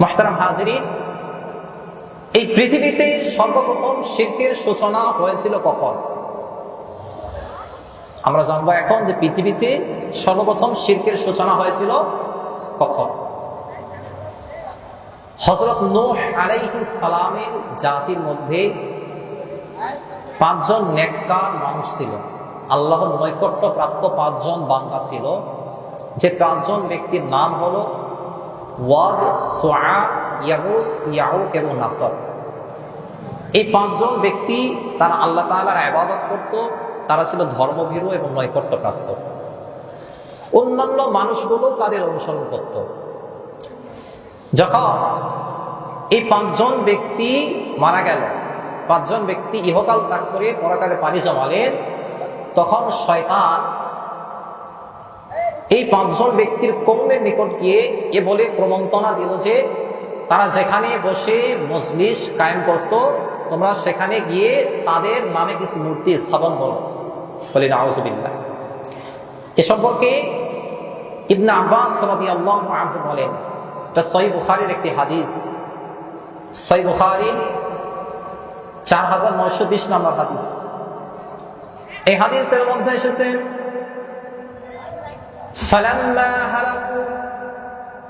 মহতারাম হাজিরিন, এই পৃথিবীতে সর্বপ্রথম শিল্পের সূচনা হয়েছিল কখন? আমরা জানব এখন যে পৃথিবীতে সর্বপ্রথম শিল্পের সূচনা হয়েছিল কখন? হজরত নোহ আলাইহি সালামের জাতির মধ্যে পাঁচজন নেককার মানুষ ছিল। আল্লাহর নৈকট্য প্রাপ্ত পাঁচজন বান্দা ছিল। যে পাঁচজন ব্যক্তির নাম হলো ওয়াদ, সোয়া ইয়াগুস ইয়াউক এবং নাসর। এই পাঁচজন ব্যক্তি তারা আল্লাহ তাআলার আবাদত করত, তারা ছিল ধর্মভীরু এবং নৈকট্য প্রাপ্ত অন্যান্য মানুষগুলো তাদের অনুসরণ করত। যখন এই পাঁচজন ব্যক্তি মারা গেল, পাঁচজন ব্যক্তি ইহকাল ত্যাগ করে পরকালে পানি জমালেন, তখন শয়তান এই পাঁচজন ব্যক্তির কৌমের নিকট গিয়ে এ বলে ক্রমন্তনা দিল যে, তারা যেখানে বসে মজলিস কায়েম করত, তোমরা সেখানে গিয়ে তাদের নামে কিছু মূর্তি স্থাপন করো। বলি নাউজুবিল্লাহ। এ সম্পর্কে ইবনা আব্বাস সালাদি আল্লাহ বলেন, এটা সই বুখারির একটি হাদিস। সই বুখারি চার হাজার নয়শো বিশ নম্বর হাদিস। এই হাদিসের মধ্যে এসেছে فلما هلكوا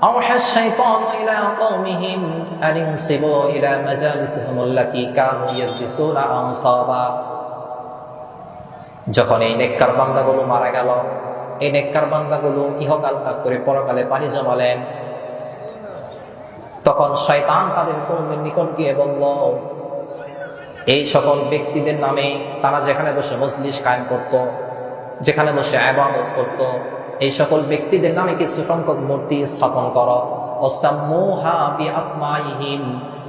أوحى الشيطان إلى قومهم أن انصبوا إلى مجالسهم التي كانوا يجلسون أنصابا যখন এই নেককার বান্দাগুলো মারা গেল এই নেককার বান্দাগুলো ইহকাল ত্যাগ করে পরকালে পানি জমালেন তখন শয়তান তাদের কৌমের নিকট গিয়ে বলল এই সকল ব্যক্তিদের নামে তারা যেখানে বসে মজলিস কায়েম করত যেখানে বসে আবাদত করত এই সকল ব্যক্তিদের নামে কিছু সংখ্যক মূর্তি স্থাপন কর।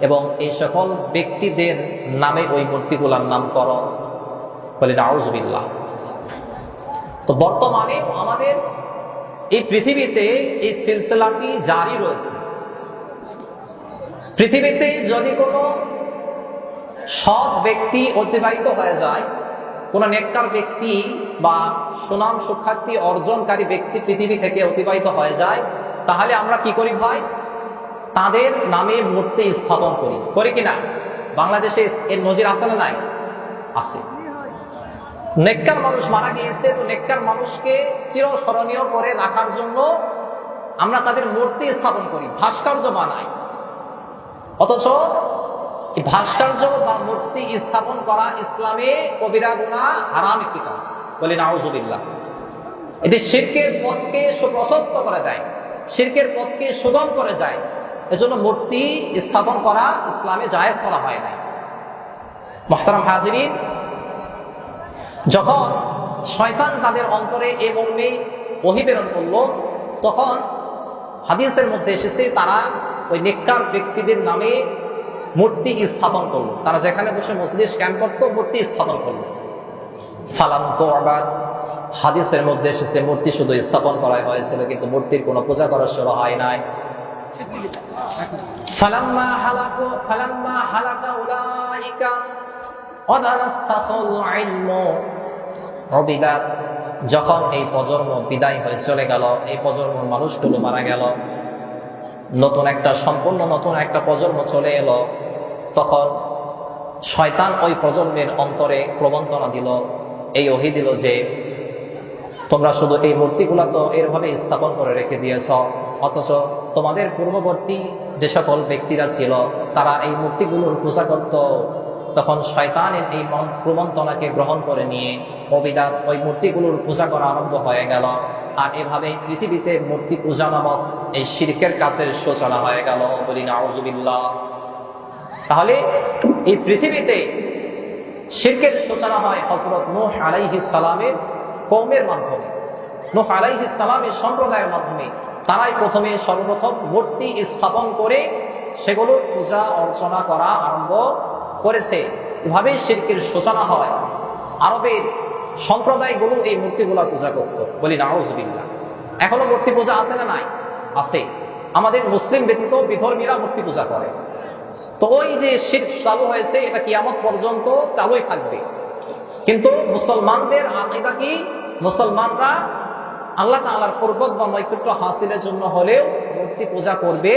এবং এই সকল ব্যক্তিদের নামে ওই মূর্তিগুলার নাম কর। বলে নাউজবিল্লাহ। তো বর্তমানে আমাদের এই পৃথিবীতে এই সিলসিলাটি জারি রয়েছে। পৃথিবীতে যদি কোনো সৎ ব্যক্তি অতিবাহিত হয়ে যায়, কোন নেককার ব্যক্তি বা সুনাম সুখ্যাতি অর্জনকারী ব্যক্তি পৃথিবী থেকে অতিবাহিত হয়ে যায়, তাহলে আমরা কি করি ভাই? তাদের নামে মূর্তি স্থাপন করি। করি কিনা বাংলাদেশে এর নজির আছে না নাই? আছে। নেককার মানুষ মারা গিয়েছে, তো নেককার মানুষকে চিরস্মরণীয় করে রাখার জন্য আমরা তাদের মূর্তি স্থাপন করি। ভাস্কর্য বানাই। অথচ ভাস্কর্য বা মূর্তি স্থাপন করা ইসলামে কবিরা গুণা হারাম একটি কাজ। বলি, নাউজুবিল্লাহ। এটি শির্কের পথকে সুপ্রশস্ত করে দেয়, শির্কের পথকে সুগম করে যায়। এজন্য মূর্তি স্থাপন করা ইসলামে জায়েজ করা হয় নাই। মহতারাম হাজিরিন, যখন শয়তান তাদের অন্তরে এ মর্মে অহিবেরণ করল, তখন হাদিসের মধ্যে এসেছে, তারা ওই নেককার ব্যক্তিদের নামে মূর্তি স্থাপন করল তারা যেখানে বসে মসজিদ ক্যাম্প করতো, মূর্তি স্থাপন করল ফালাম তো আবার হাদিসের মধ্যে এসেছে, মূর্তি শুধু স্থাপন করা হয়েছিল, কিন্তু মূর্তির কোনো পূজা করা শুরু হয় নাই। হালাকু যখন এই প্রজন্ম বিদায় হয়ে চলে গেল, এই প্রজন্মের মানুষগুলো মারা গেল। নতুন একটা, সম্পূর্ণ নতুন একটা প্রজন্ম চলে এলো। তখন শয়তান ওই প্রজন্মের অন্তরে প্রবন্তনা দিল, এই অহি দিল যে, তোমরা শুধু এই মূর্তিগুলো তো এরভাবে স্থাপন করে রেখে দিয়েছ, অথচ তোমাদের পূর্ববর্তী যে সকল ব্যক্তিরা ছিল, তারা এই মূর্তিগুলোর পূজা করত। তখন শয়তানের এই প্রবন্তনাকে গ্রহণ করে নিয়ে অবিদাত ওই মূর্তিগুলোর পূজা করা আরম্ভ হয়ে গেল, আর এভাবে পৃথিবীতে মূর্তি পূজা নামক এই শিরকের কাছের সূচনা হয়ে গেল বলি নাউজুবিল্লাহ। তাহলে এই পৃথিবীতে শিরকের সূচনা হয় হজরত নোহ সালামের কৌমের মাধ্যমে। নোহ সালামের সম্প্রদায়ের মাধ্যমে তারাই প্রথমে সর্বপ্রথম মূর্তি স্থাপন করে সেগুলোর পূজা অর্চনা করা আরম্ভ করেছে। এভাবেই শিরকের সূচনা হয়। আরবের সম্প্রদায়গুলো এই মূর্তিগুলার পূজা করত। বলি নাউজুবিল্লাহ এখনও মূর্তি পূজা আছে না নাই? আছে। আমাদের মুসলিম ব্যতীত বিধর্মীরা মূর্তি পূজা করে। তো ওই যে শীত চালু হয়েছে, এটা কিয়ামত পর্যন্ত চালুই থাকবে। কিন্তু মুসলমানদের আকিদা কি? মুসলমানরা আল্লাহ তালার পর্বত বা নৈকট্য হাসিলের জন্য হলেও মূর্তি পূজা করবে,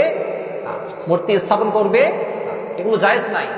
মূর্তি স্থাপন করবে, এগুলো জায়জ নাই।